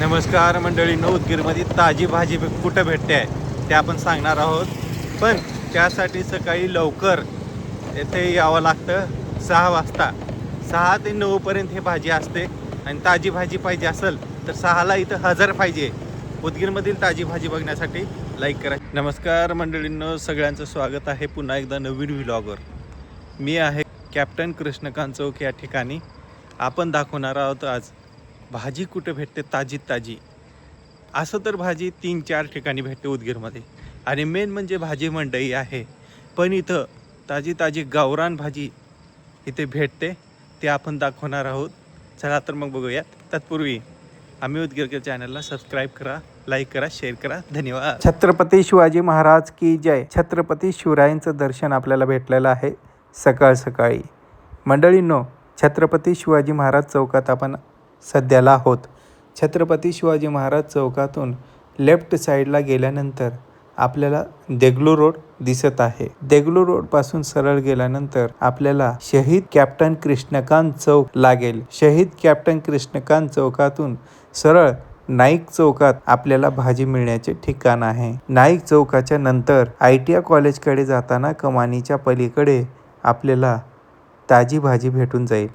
नमस्कार मंडळी उदगीरमध्ये ताजी भाजी कुठं भेटते आहे ते आपण सांगणार आहोत. पण त्यासाठी सकाळी लवकर येथे यावं लागतं. सहा वाजता सहा ते नऊपर्यंत हे भाजी असते. आणि ताजी भाजी पाहिजे असेल तर सहाला इथं हजर पाहिजे. उदगीरमधील ताजी भाजी बघण्यासाठी लाईक करा. नमस्कार मंडळींनो सगळ्यांचं स्वागत आहे पुन्हा एकदा नवीन व्लॉगर मी आहे कॅप्टन कृष्णकांत चौक या ठिकाणी. आपण दाखवणार आहोत आज भाजी कुठं भेटते? ताजी ताजी. असं तर भाजी तीन चार ठिकाणी भेटते उदगीरमध्ये. आणि मेन म्हणजे भाजी मंडई आहे. पण इथं ताजी ताजी गावरान भाजी इथे भेटते. ते आपण दाखवणार आहोत. चला तर मग बघूयात. तत्पूर्वी आम्ही उदगीरकर चॅनलला सबस्क्राईब करा लाईक करा शेअर करा. धन्यवाद. छत्रपती शिवाजी महाराज की जय. छत्रपती शिवरायांचं दर्शन आपल्याला भेटलेलं आहे सकाळ सकाळी. मंडळींनो छत्रपती शिवाजी महाराज चौकात आपण सध्याला आहोत छत्रपती शिवाजी महाराज चौकातून लेफ्ट साईडला गेल्यानंतर आपल्याला देगलू रोड दिसत आहे. देगलू रोडपासून सरळ गेल्यानंतर आपल्याला शहीद कॅप्टन कृष्णकांत चौक लागेल. शहीद कॅप्टन कृष्णकांत चौकातून सरळ नाईक चौकात आपल्याला भाजी मिळण्याचे ठिकाण आहे. नाईक चौकाच्या नंतर आय टी आय कॉलेजकडे जाताना कमानीच्या पलीकडे आपल्याला ताजी भाजी भेटून जाईल.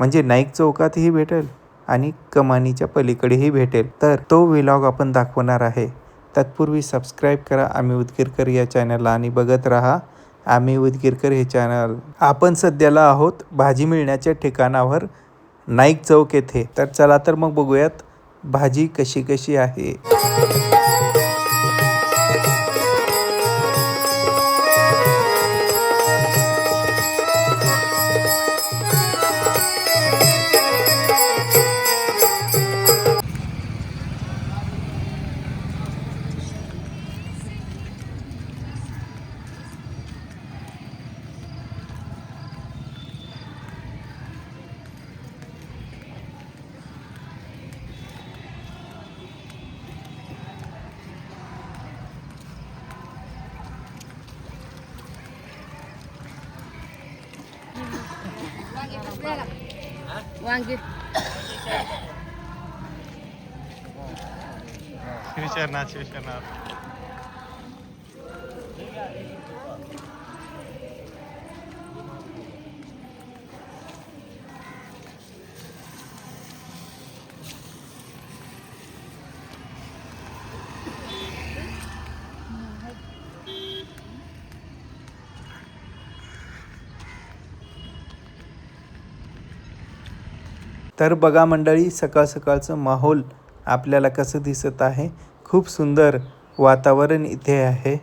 म्हणजे नाईक चौकातही भेटेल. आणि कमानीच्या पलीकडेही भेटेल. तर तो व्हिलॉग आपण दाखवणार आहे. तत्पूर्वी सबस्क्राईब करा. आम्ही उदगीरकर या चॅनलला आणि बघत राहा. आम्ही उदगीरकर हे चॅनल. आपण सध्याला आहोत भाजी मिळण्याच्या ठिकाणावर नाईक चौक येथे. तर चला तर मग बघूयात भाजी कशी कशी आहे. वांगी. शिवशरनाथ शिवशरनाथ तर बघा मंडळी सकाळ सकाळचं माहोल आपल्याला कसं दिसत आहे? खूप सुंदर वातावरण इथे आहे.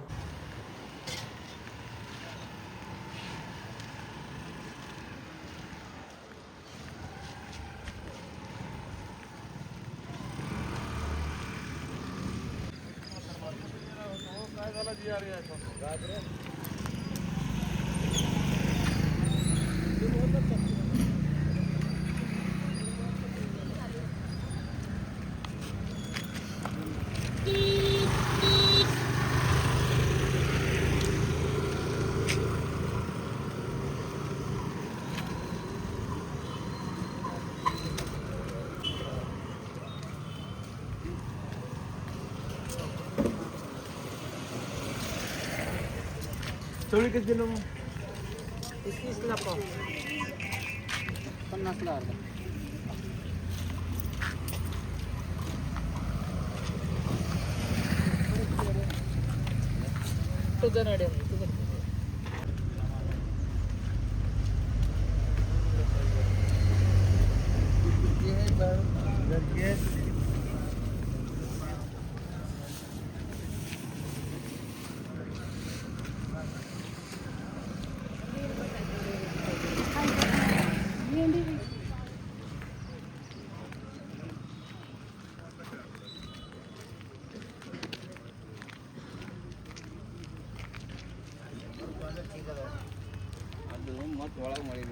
चवळी किती दिलं मग तीसला पाव पन्नासला अर्धा तुझं नडे तुझं அதுவும் மொத்தம் உலகம் மொழி